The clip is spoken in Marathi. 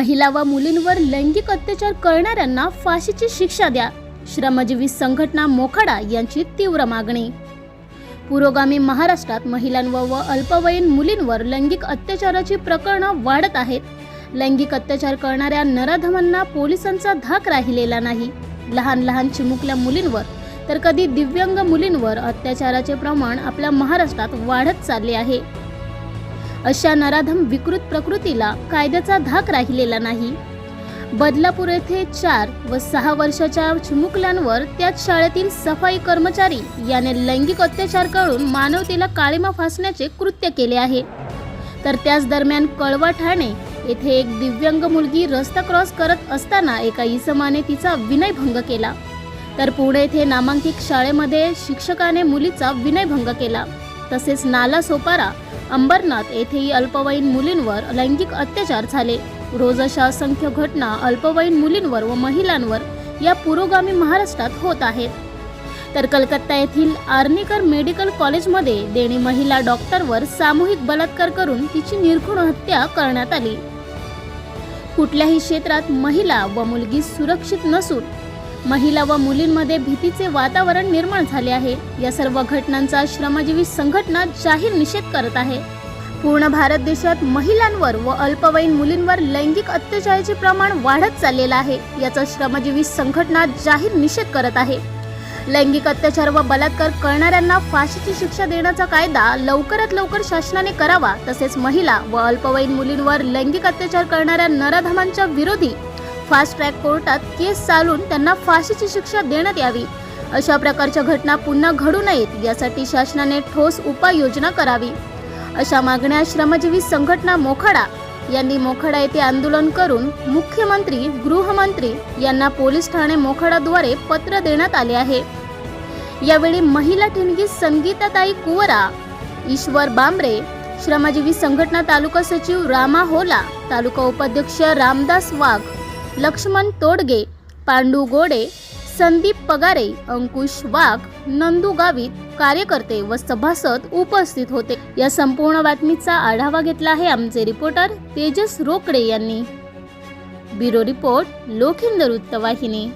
महिला व मुलींवर लैंगिक अत्याचार करणाऱ्यांना फाशीची शिक्षा द्या. श्रमजीवी संघटना मोखाडा यांची तीव्र मागणी. पुरोगामी महाराष्ट्रात महिलांवर व अल्पवयीन मुलींवर लैंगिक अत्याचाराची प्रकरणं वाढत आहेत. लैंगिक अत्याचार करणाऱ्या नराधमांना पोलिसांचा धाक राहिलेला नाही. लहान लहान चिमुकल्या मुलींवर तर कधी दिव्यांग मुलींवर अत्याचाराचे प्रमाण आपल्या महाराष्ट्रात वाढत चालले आहे. अशा नराधम विकृत प्रकृतीला कायद्याचा धाक राहिलेला नाही. बदलापूर येथे चार व सहा वर्षाच्या चिमुकल्यांवर त्याच शाळेतील सफाई कर्मचारी याने लैंगिक अत्याचार करून मानवतेला काळीमा फासण्याचे कृत्य केले आहे. तर त्याच दरम्यान कळवा ठाणे येथे एक दिव्यांग मुलगी रस्ता क्रॉस करत असताना एका इसमाने तिचा विनयभंग केला. तर पुणे येथे नामांकित शाळेमध्ये शिक्षकाने मुलीचा विनयभंग केला. तसेच नाला सोपारा अंबरनाथ येथेही अल्पवयीन मुलींवर लैंगिक अत्याचार झाले. रोज अशा असंख्य घटना अल्पवयीन मुलींवर व महिलांवर या पुरोगामी महाराष्ट्रात होत आहेत. तर कलकत्ता येथील आर्निकर मेडिकल कॉलेजमध्ये देणी महिला डॉक्टरवर सामूहिक बलात्कार करून तिची निर्घुण हत्या करण्यात आली. कुठल्याही क्षेत्रात महिला व मुलगी सुरक्षित नसून महिला व मुलींमध्ये भीतीचे वातावरण निर्माण झाले आहे. या सर्व घटनांचा श्रमजीवी संघटना जाहीर निषेध करत आहे. पूर्ण भारत देशात महिलांवर व अल्पवयीन मुलींवर लैंगिक अत्याचाराचे प्रमाण वाढत चाललेलं आहे. याचा श्रमजीवी संघटना जाहीर निषेध करत आहे. लैंगिक अत्याचार व बलात्कार करणाऱ्यांना फाशीची शिक्षा देण्याचा कायदा लवकरात लवकर शासनाने करावा. तसेच महिला व अल्पवयीन मुलींवर लैंगिक अत्याचार करणाऱ्या नराधमांच्या विरोधी फास्ट ट्रॅक कोर्टात केस चालून त्यांना फाशीची शिक्षा देण्यात यावी. अशा प्रकारच्या घटना पुन्हा घडू नयेत यासाठी शासनाने ठोस उपाययोजना करावी. अशा मागण्या श्रमजीवी संघटना मोखाडा यांनी मोखाडा येथे आंदोलन करून मुख्यमंत्री गृहमंत्री यांना पोलीस ठाणे मोखाडाद्वारे पत्र देण्यात आले आहे. यावेळी महिला ठिणगी संगीताताई कुवरा ईश्वर बांबरे श्रमजीवी संघटना तालुका सचिव रामा होला तालुका उपाध्यक्ष रामदास वाघ लक्ष्मण तोडगे पांडू गोडे संदीप पगारे अंकुश वाघ नंदू गावित कार्यकर्ते व सभासद उपस्थित होते. या संपूर्ण बातमीचा आढावा घेतला आहे आमचे रिपोर्टर तेजस रोकडे यांनी. ब्युरो रिपोर्ट लोखिंदर वृत्तवाहिनी.